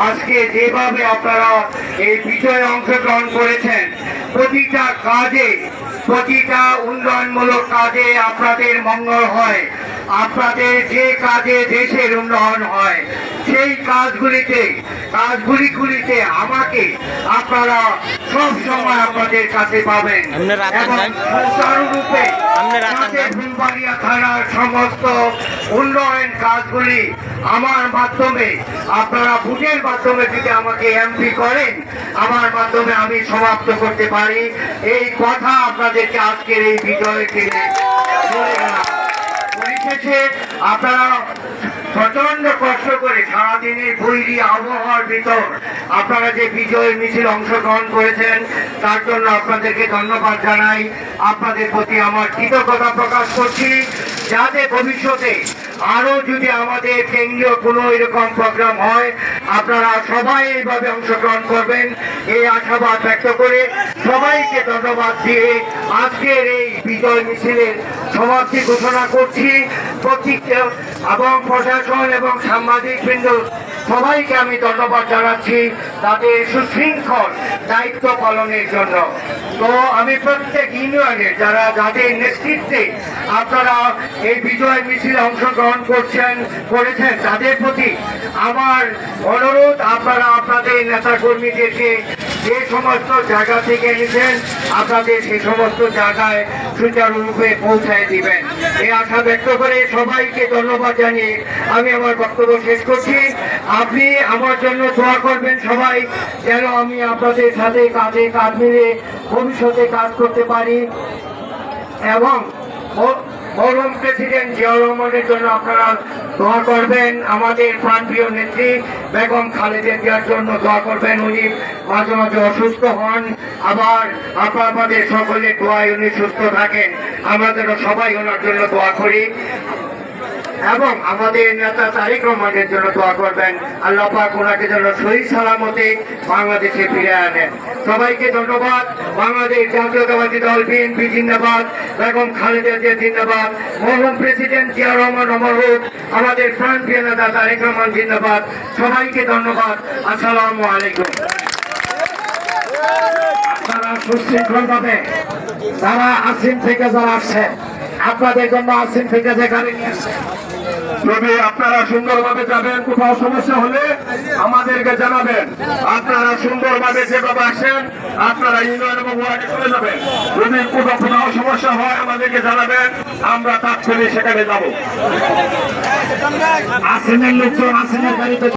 আজকে যেভাবে আপনারা এই বিজয়ে অংশগ্রহণ করেছেন প্রতিটা কাজে প্রতিটা উন্নয়নমূলক কাজে আপনাদের মঙ্গল হয়। আপনাদের যে কাজে দেশের উন্নয়ন হয় সেই কাজগুলিতে কাজগুলিগুলিতে আমাকে আপনারা সব সময় আপনাদের কাছে পাবেন এবং যাতে থানার সমস্ত উন্নয়ন কাজগুলি আমার মাধ্যমে, আপনারা ভোটের মাধ্যমে যদি আমাকে এমপি করেন, আমার মাধ্যমে আমি সমাপ্ত করতে পারি। এই কথা আপনাদেরকে আজকের এই বিজয় দিনে আপনারা প্রচণ্ড কষ্ট করে সারাদিনের বৈরী আবহাওয়ার ভিতর আপনারা যে বিজয় মিছিল অংশগ্রহণ করেছেন, তার জন্য আপনাদেরকে ধন্যবাদ জানাই। আপনাদের প্রতি আমার কৃতজ্ঞতা প্রকাশ করছি। যাতে ভবিষ্যতে আরও যদি আমাদের কেন্দ্রীয় কোনো এরকম প্রোগ্রাম হয়, আপনারা সবাই এইভাবে অংশগ্রহণ করবেন। এই আশাবাদ ব্যক্ত করে সবাইকে ধন্যবাদ দিয়ে আজকের এই বিজয় মিছিলের সমাপ্তি ঘোষণা করছি। প্রত্যেককে এবং প্রশাসন এবং সাংবাদিক বৃন্দ, সবাইকে আমি ধন্যবাদ জানাচ্ছি তাদের সুশৃঙ্খল দায়িত্ব পালনের জন্য। তো আমি প্রত্যেক ইউনিয়নের যারা যাদের নেতৃত্বে আপনারা এই বিজয় মিছিলে অংশগ্রহণ করছেন, করেছেন, তাদের প্রতি আমার অনুরোধ, আপনারা আপনাদের নেতা কর্মীদেরকে যে সমস্ত জায়গা থেকে এনেছেন আপনাদের সেই সমস্ত জায়গায় সুচারুরূপে পৌঁছায় দিবেন। এই আশা ব্যক্ত করে সবাইকে ধন্যবাদ জানিয়ে আমি আমার বক্তব্য শেষ করছি। আপনি আমার জন্য দোয়া করবেন সবাই, যেন আমি আপনাদের সাথে কাঁধে কাঁধ মিলে ভবিষ্যতে কাজ করতে পারি। এবং ম- প্রেসিডেন্ট জিয়াউর রহমানের জন্য আপনারা দোয়া করবেন। আমাদের প্রাণপ্রিয় নেত্রী বেগম খালেদা জিয়ার জন্য দোয়া করবেন। উনি মাঝে মাঝে অসুস্থ হন। আবার আপনাদের সকলে দোয়ায় উনি সুস্থ থাকেন। আমাদেরও সবাই ওনার জন্য দোয়া করি। এবং আমাদের নেতা তারেক রহমানের জন্য দোয়া করবেন। আল্লাহ পাক ওনাকে যেন সহি সালামতে বাংলাদেশে ফিরে আনেন। সবাইকে ধন্যবাদ। বাংলাদেশ জাতীয়তাবাদী দল বিএনপি জিন্দাবাদ, বেগম খালেদা জিয়া জিন্দাবাদ মরহুম প্রেসিডেন্ট জিয়া রহমান অমর হোক, আমাদের প্রাণ নেতা তারেক রহমান জিন্দাবাদ। সবাইকে ধন্যবাদ। আসসালামু আলাইকুম। আপনারা সুশৃঙ্খল ভাবে যারা আসিম থেকে যারা আসছে, আপনাদের জন্য আসিম থেকে যে গাড়ি নিয়ে আসছে যদি আপনারা সুন্দরভাবে যাবেন, কোথাও সমস্যা হলে আমাদেরকে জানাবেন। আপনারা সুন্দরভাবে যেভাবে আসেন, আপনারা ইউনিয়ন এবং ওয়ার্ডে চলে যাবেন। যদি কোথাও কোথাও সমস্যা হয়, আমাদেরকে জানাবেন, আমরা তাৎক্ষণিক সেখানে যাব। আসেনের লোকজন আসেনের গাড়িতে